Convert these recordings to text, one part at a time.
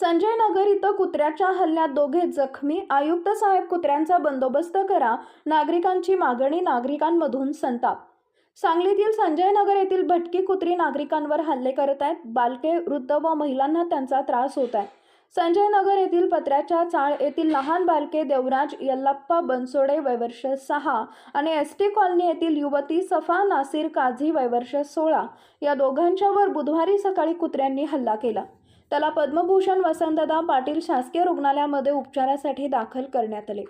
संजय नगर इथं कुत्र्याच्या हल्ल्यात दोघे जखमी. आयुक्त साहेब कुत्र्यांचा बंदोबस्त करा. नागरिकांची मागणी नागरिकांमधून संताप. सांगलीतील संजय नगर येथील भटकी कुत्री नागरिकांवर हल्ले करत आहेत. बालके वृद्ध व महिलांना त्यांचा त्रास होत आहे. संजय नगर येथील पत्र्याच्या चाळ येथील लहान बालके देवराज यल्लाप्पा बनसोडे वयवर्ष सहा आणि एस टी कॉलनी येथील युवती सफा नासिर काझी वयवर्ष सोळा. या दोघांच्यावर बुधवारी सकाळी कुत्र्यांनी हल्ला केला. त्याला पद्मभूषण वसंतदा पाटील शासकीय रुग्णालयामध्ये उपचारासाठी दाखल करण्यात आले.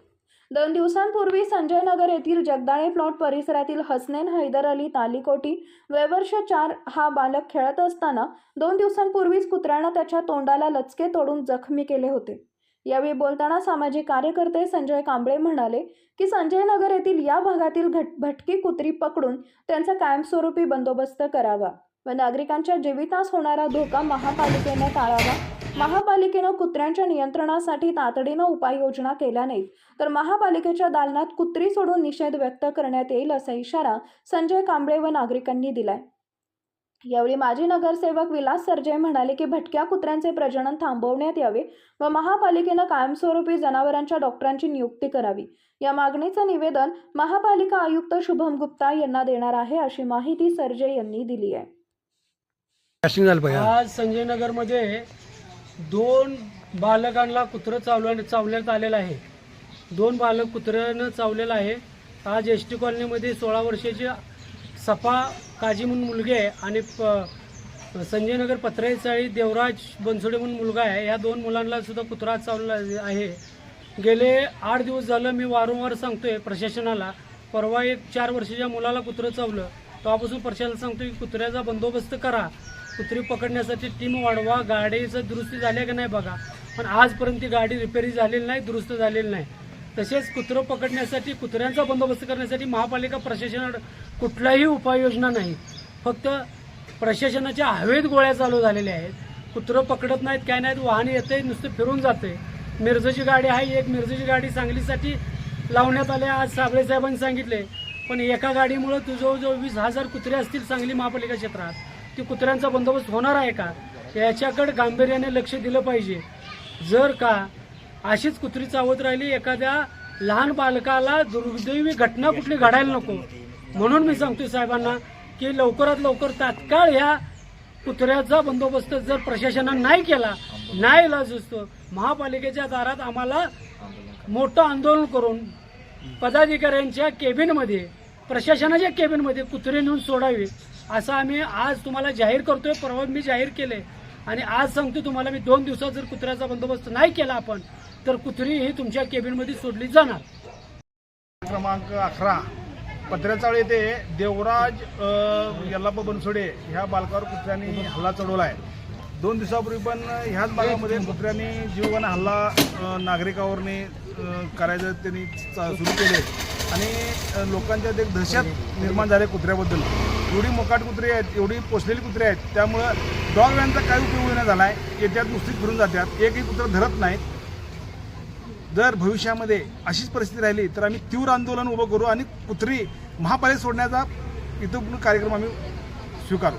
दोन दिवसांपूर्वी संजय नगर येथील जगदाळे प्लॉट परिसरातील हसनेन हैदर अली तालिकोटी वयवर्ष चार हा बालक खेळत असताना दोन दिवसांपूर्वीच कुत्र्यानं त्याच्या तोंडाला लचके तोडून जखमी केले होते. यावेळी बोलताना सामाजिक कार्यकर्ते संजय कांबळे म्हणाले की संजय नगर येथील या भागातील घट भटकी कुत्री पकडून त्यांचा कायमस्वरूपी बंदोबस्त करावा. व नागरिकांच्या जीवितास होणारा धोका महापालिकेने टाळावा. महापालिकेनं कुत्र्यांच्या नियंत्रणासाठी तातडीनं उपाययोजना केल्या नाहीत. तर महापालिकेच्या दालनात कुत्री सोडून निषेध व्यक्त करण्यात येईल असा इशारा संजय कांबळे व नागरिकांनी दिलाय. यावेळी माजी नगरसेवक विलास सर्जे म्हणाले की भटक्या कुत्र्यांचे प्रजनन थांबवण्यात यावे व महापालिकेनं कायमस्वरूपी जनावरांच्या डॉक्टरांची नियुक्ती करावी. या मागणीचं निवेदन महापालिका आयुक्त शुभम गुप्ता यांना देणार आहे अशी माहिती सर्जे यांनी दिली आहे. झालं पाहिजे. आज संजय नगरमध्ये दोन बालकांना कुत्रं चावल्या चावण्यात आलेलं आहे. दोन बालक कुत्र्यानं चावलेलं आहे. आज एस टी कॉलनीमध्ये सोळा वर्षाची सफा काजी म्हणून मुलगी आहे आणि प संजय नगर पत्राई चाळी देवराज बनसोडे म्हणून मुलगा आहे. या दोन मुलांना सुद्धा कुत्रा चावला आहे. गेले आठ दिवस झालं मी वारंवार सांगतोय प्रशासनाला. परवा एक चार वर्षाच्या मुलाला कुत्रं चावलं. तेव्हापासून प्रशासनाला सांगतो की कुत्र्याचा बंदोबस्त करा. कुत्री पकडण्यासाठी टीम वाढवा गाडीचं दुरुस्ती झाली का नाही बघा. पण आजपर्यंत ती गाडी रिपेअरी झालेली नाही दुरुस्त झालेली नाही. तसेच कुत्रं पकडण्यासाठी कुत्र्यांचा बंदोबस्त करण्यासाठी महापालिका प्रशासनाकडे कुठलाही उपाययोजना नाही. फक्त प्रशासनाच्या हवेत गोळ्या चालू झालेल्या आहेत. कुत्रं पकडत नाहीत काय नाहीत वाहन येते नुसतं फिरून जाते मिरजेची गाडी आहे एक मिरजेची गाडी सांगलीसाठी लावण्यात आले आज साबळे साहेबांनी सांगितले पण एका गाडीमुळं तू जवळजवळ वीस हजार कुत्रे असतील सांगली महापालिका क्षेत्रात. ती कुत्र्यांचा बंदोबस्त होणार आहे का? याच्याकडे गांभीर्याने लक्ष दिलं पाहिजे. जर का अशीच कुत्री चावत राहिली एखाद्या लहान बालकाला दुर्दैवी घटना कुठली घडायला नको. म्हणून मी सांगतोय साहेबांना की लवकरात लवकर तात्काळ ह्या कुत्र्याचा बंदोबस्त जर प्रशासनानं नाही केला नाही इलाज असतो महापालिकेच्या दारात आम्हाला मोठं आंदोलन करून पदाधिकाऱ्यांच्या केबिनमध्ये प्रशासनाच्या केबिनमध्ये कुत्रे नेऊन सोडावे असं आम्ही आज तुम्हाला जाहीर करतोय परवा मी जाहीर केले आणि आज सांगतो तुम्हाला मी दोन दिवसात जर कुत्र्याचा बंदोबस्त नाही केला आपण तर कुत्री ही तुमच्या केबिनमध्ये सोडली जाणार. क्रमांक अकरा पत्र्याचाळ येथे देवराज यल्लाप्पा बनसोडे ह्या बालकावर कुत्र्यांनी हल्ला चढवला आहे दोन दिवसापूर्वी पण ह्याच भागामध्ये कुत्र्यांनी जीवन हल्ला नागरिकावरने करायचं त्यांनी चा- सुरू केले आणि लोकांच्यात एक दहशत निर्माण झाली कुत्र्याबद्दल. एवढी मोकाट कुत्री आहेत एवढी पोचलेली कुत्री आहेत त्यामुळं डॉग व्हॅनचा काही उपयोग नाही झाला आहे येत्यात नुसतीच फिरून जातात एकही कुत्रं धरत नाहीत. जर भविष्यामध्ये अशीच परिस्थिती राहिली तर आम्ही तीव्र आंदोलन उभं करू आणि कुत्री महापालिका सोडण्याचा इथं कार्यक्रम आम्ही स्वीकारू.